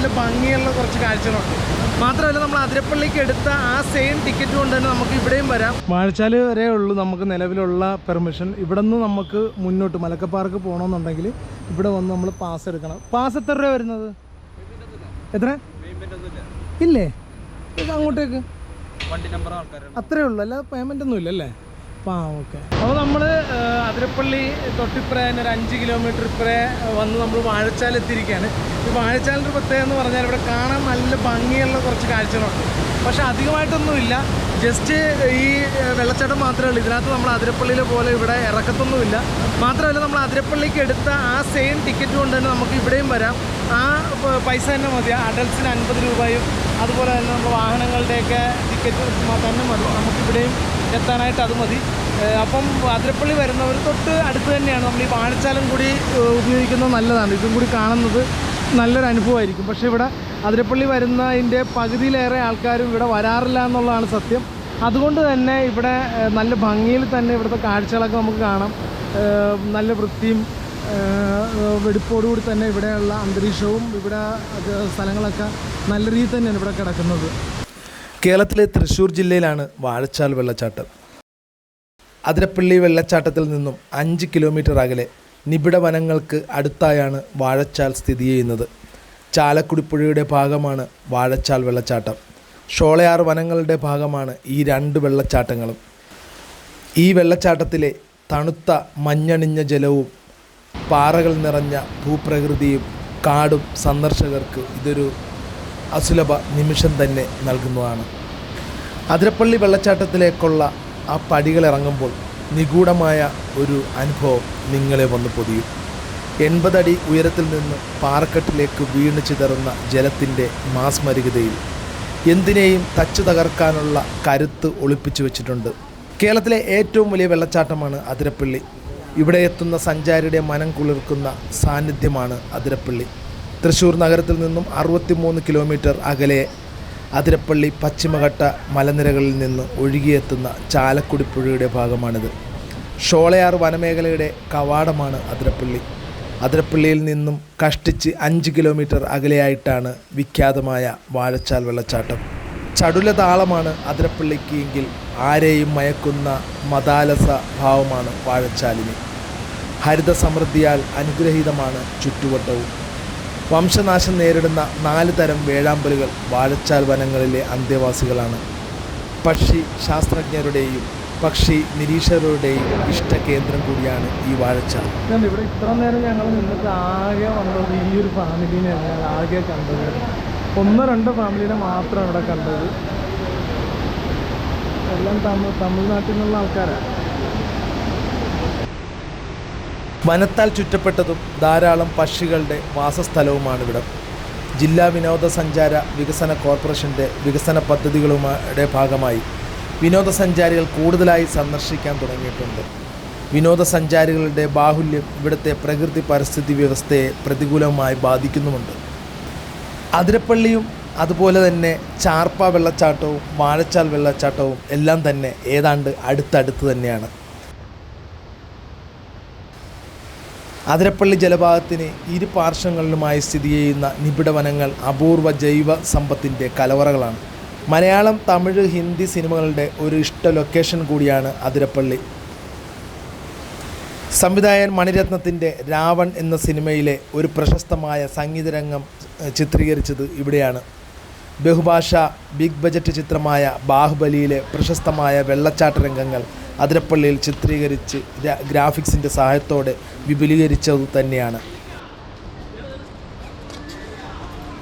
നല്ല ഭംഗിയുള്ള കുറച്ച് കാഴ്ചകളുണ്ട് മാത്രമല്ല നമ്മൾ അതിരപ്പള്ളിക്ക് എടുത്ത ആ സെയിം ടിക്കറ്റ് കൊണ്ട് തന്നെ നമുക്ക് ഇവിടെയും വരാം. വാഴച്ചാൽ വരെ ഉള്ളൂ നമുക്ക് നിലവിലുള്ള പെർമിഷൻ ഇവിടെ നിന്ന് നമുക്ക് മുന്നോട്ട് മലക്കപ്പാർക്ക് പോകണമെന്നുണ്ടെങ്കിൽ ഇവിടെ വന്ന് നമ്മൾ പാസ് എടുക്കണം. പാസ് എത്ര രൂപ വരുന്നത്? എത്ര? ഇല്ലേ? അങ്ങോട്ടേക്ക്. വണ്ടി നമ്പർ ആൾക്കാരാണ്. അത്രേ ഉള്ളൂ. അല്ല പേയ്മെന്റ് ഒന്നും ഇല്ലല്ലേ? ആ ഓക്കെ. അപ്പോൾ നമ്മൾ അതിരപ്പള്ളി തൊട്ടിപ്പുറേ തന്നെ ഒരു അഞ്ച് കിലോമീറ്റർ ഇപ്പുറേ വന്ന് നമ്മൾ വാഴച്ചാൽ എത്തിയിരിക്കുകയാണ്. ഈ വാഴച്ചാലിന്റെ പ്രത്യേകത എന്ന് പറഞ്ഞാൽ ഇവിടെ കാണാൻ നല്ല ഭംഗിയുള്ള കുറച്ച് കാഴ്ചകളുണ്ട് പക്ഷെ അധികമായിട്ടൊന്നുമില്ല. ജസ്റ്റ് ഈ വെള്ളച്ചാട്ടം മാത്രമേ ഉള്ളൂ. ഇതിനകത്ത് നമ്മൾ അതിരപ്പള്ളിയിലെ പോലെ ഇവിടെ ഇറക്കത്തൊന്നുമില്ല. മാത്രമല്ല നമ്മൾ അതിരപ്പള്ളിക്ക് എടുത്ത ആ സെയിം ടിക്കറ്റ് കൊണ്ട് തന്നെ നമുക്ക് ഇവിടെയും വരാം. ആ പൈസ തന്നെ മതി. അഡൽസിന് അൻപത് രൂപയും അതുപോലെ തന്നെ നമ്മൾ വാഹനങ്ങളുടെയൊക്കെ ടിക്കറ്റ് തന്നെ മതി. നമുക്കിവിടെയും എത്താനായിട്ട് അത് മതി. അപ്പം അതിരപ്പള്ളി വരുന്നവർ തൊട്ട് അടുത്ത് തന്നെയാണ്. നമ്മൾ ഈ വാഴച്ചാലം കൂടി ഉപയോഗിക്കുന്നത് നല്ലതാണ്. ഇതും കൂടി കാണുന്നത് നല്ലൊരു അനുഭവമായിരിക്കും. പക്ഷേ ഇവിടെ അതിരപ്പള്ളി വരുന്നതിന്റെ പകുതിയിലേറെ ആൾക്കാരും ഇവിടെ വരാറില്ല എന്നുള്ളതാണ് സത്യം. അതുകൊണ്ട് തന്നെ ഇവിടെ നല്ല ഭംഗിയിൽ തന്നെ ഇവിടുത്തെ കാഴ്ചകളൊക്കെ നമുക്ക് കാണാം. നല്ല വൃത്തിയും വെടിപ്പോടുകൂടി തന്നെ ഇവിടെയുള്ള അന്തരീക്ഷവും ഇവിടെ സ്ഥലങ്ങളൊക്കെ നല്ല രീതിയിൽ തന്നെയാണ് ഇവിടെ കിടക്കുന്നത്. കേരളത്തിലെ തൃശ്ശൂർ ജില്ലയിലാണ് വാഴച്ചാൽ വെള്ളച്ചാട്ടം. അതിരപ്പള്ളി വെള്ളച്ചാട്ടത്തിൽ നിന്നും അഞ്ച് കിലോമീറ്റർ അകലെ നിബിഡ വനങ്ങൾക്ക് അടുത്തായാണ് വാഴച്ചാൽ സ്ഥിതി ചെയ്യുന്നത്. ചാലക്കുടി പുഴയുടെ ഭാഗമാണ് വാഴച്ചാൽ വെള്ളച്ചാട്ടം. ഷോളയാർ വനങ്ങളുടെ ഭാഗമാണ് ഈ രണ്ട് വെള്ളച്ചാട്ടങ്ങളും. ഈ വെള്ളച്ചാട്ടത്തിലെ തണുത്ത മഞ്ഞണിഞ്ഞ ജലവും പാറകൾ നിറഞ്ഞ ഭൂപ്രകൃതിയും കാടും സന്ദർശകർക്ക് ഇതൊരു അസുലഭ നിമിഷം തന്നെ നൽകുന്നതാണ്. അതിരപ്പള്ളി വെള്ളച്ചാട്ടത്തിലേക്കുള്ള ആ പടികൾ ഇറങ്ങുമ്പോൾ നിഗൂഢമായ ഒരു അനുഭവം നിങ്ങളെ വന്ന് പൊതിയും. എൺപതടി ഉയരത്തിൽ നിന്ന് പാറക്കെട്ടിലേക്ക് വീണ് ചിതറുന്ന ജലത്തിന്റെ മാസ്മരികതയിൽ എന്തിനേയും തച്ചു തകർക്കാനുള്ള കരുത്ത് ഒളിപ്പിച്ചു വെച്ചിട്ടുണ്ട്. കേരളത്തിലെ ഏറ്റവും വലിയ വെള്ളച്ചാട്ടമാണ് അതിരപ്പള്ളി. ഇവിടെ എത്തുന്ന സഞ്ചാരിയുടെ മനം കുളിർക്കുന്ന സാന്നിധ്യമാണ് അതിരപ്പള്ളി. തൃശ്ശൂർ നഗരത്തിൽ നിന്നും അറുപത്തിമൂന്ന് കിലോമീറ്റർ അകലെ അതിരപ്പള്ളി പശ്ചിമഘട്ട മലനിരകളിൽ നിന്ന് ഒഴുകിയെത്തുന്ന ചാലക്കുടി പുഴയുടെ ഭാഗമാണിത്. ഷോളയാർ വനമേഖലയുടെ കവാടമാണ് അതിരപ്പള്ളി. അതിരപ്പള്ളിയിൽ നിന്നും കഷ്ടിച്ച് അഞ്ച് കിലോമീറ്റർ അകലെയായിട്ടാണ് വിഖ്യാതമായ വാഴച്ചാൽ വെള്ളച്ചാട്ടം. ചടുല താളമാണ് അതിരപ്പള്ളിക്ക് എങ്കിൽ ആരെയും മയക്കുന്ന മതാലസ ഭാവമാണ് വാഴച്ചാലിന്. ഹരിത സമൃദ്ധിയാൽ അനുഗ്രഹീതമാണ് ചുറ്റുവട്ടവും. വംശനാശം നേരിടുന്ന നാല് തരം വേഴാമ്പലുകൾ വാഴച്ചാൽ വനങ്ങളിലെ അന്തേവാസികളാണ്. പക്ഷി ശാസ്ത്രജ്ഞരുടെയും പക്ഷി നിരീക്ഷകരുടെയും ഇഷ്ടകേന്ദ്രം കൂടിയാണ് ഈ വാഴച്ച ഇവിടെ ഇത്ര നേരം ഞങ്ങൾ നിന്നിട്ട് ആകെ വന്നത് ഈ ഒരു ഫാമിലിനെ ഞങ്ങൾ ആകെ കണ്ടത്. ഒന്നോ രണ്ടോ ഫാമിലിനെ മാത്രം അവിടെ കണ്ടത്. എല്ലാം തമിഴ് തമിഴ്നാട്ടിൽ നിന്നുള്ള ആൾക്കാരാണ് വനത്താൽ ചുറ്റപ്പെട്ടതും ധാരാളം പക്ഷികളുടെ വാസസ്ഥലവുമാണ് ഇവിടം. ജില്ലാ വിനോദസഞ്ചാര വികസന കോർപ്പറേഷന്റെ വികസന പദ്ധതികളുടെ ഭാഗമായി. വിനോദസഞ്ചാരികൾ കൂടുതലായി സന്ദർശിക്കാൻ തുടങ്ങിയിട്ടുണ്ട്. വിനോദസഞ്ചാരികളുടെ ബാഹുല്യം ഇവിടുത്തെ പ്രകൃതി പരിസ്ഥിതി വ്യവസ്ഥയെ പ്രതികൂലമായി ബാധിക്കുന്നുമുണ്ട്. അതിരപ്പള്ളിയും അതുപോലെ തന്നെ ചാർപ്പ വെള്ളച്ചാട്ടവും വാഴച്ചാൽ വെള്ളച്ചാട്ടവും എല്ലാം തന്നെ ഏതാണ്ട് അടുത്തടുത്ത് തന്നെയാണ്. അതിരപ്പള്ളി ജലപാതത്തിന് ഇരു പാർശ്വങ്ങളിലുമായി സ്ഥിതി ചെയ്യുന്ന നിബിഡ വനങ്ങൾ അപൂർവ ജൈവ സമ്പത്തിന്റെ കലവറകളാണ്. മലയാളം തമിഴ് ഹിന്ദി സിനിമകളുടെ ഒരു ഇഷ്ട ലൊക്കേഷൻ കൂടിയാണ് അതിരപ്പള്ളി. സംവിധായകൻ മണിരത്നത്തിന്റെ രാവൺ എന്ന സിനിമയിലെ ഒരു പ്രശസ്തമായ സംഗീതരംഗം ചിത്രീകരിച്ചത് ഇവിടെയാണ്. ബഹുഭാഷ ബിഗ് ബജറ്റ് ചിത്രമായ ബാഹുബലിയിലെ പ്രശസ്തമായ വെള്ളച്ചാട്ട രംഗങ്ങൾ അതിരപ്പള്ളിയിൽ ചിത്രീകരിച്ച് ഗ്രാ- ഗ്രാഫിക്സിന്റെ സഹായത്തോടെ വിപുലീകരിച്ചത് തന്നെയാണ്.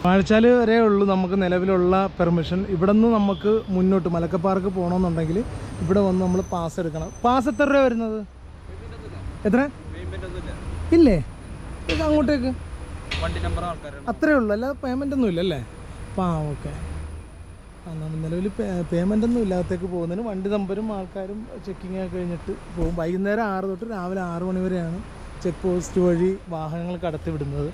വാഴച്ചാൽ വരെ ഉള്ളൂ നമുക്ക് നിലവിലുള്ള പെർമിഷൻ. ഇവിടെ നിന്ന് നമുക്ക് മുന്നോട്ട് മലക്കപ്പാർക്ക് പോകണമെന്നുണ്ടെങ്കിൽ ഇവിടെ വന്ന് നമ്മൾ പാസ് എടുക്കണം. പാസ് എത്ര രൂപ വരുന്നത്? എത്ര? ഇല്ലേ? ഇത് അങ്ങോട്ടേക്ക്. അത്രേ ഉള്ളൂ. അല്ലാതെ പേയ്മെന്റ് ഒന്നും ഇല്ലല്ലേ അപ്പം ആ ഓക്കെ ആ നമ്മൾ നിലവിൽ പേയ്മെന്റ് ഒന്നും ഇല്ലാത്തേക്ക് പോകുന്നതിന് വണ്ടി നമ്പരും ആൾക്കാരും ചെക്കിങ് ഒക്കെ കഴിഞ്ഞിട്ട് പോകും. വൈകുന്നേരം ആറ് തൊട്ട് രാവിലെ ആറ് മണി വരെയാണ് ചെക്ക് പോസ്റ്റ് വഴി വാഹനങ്ങൾ കടത്തി വിടുന്നത്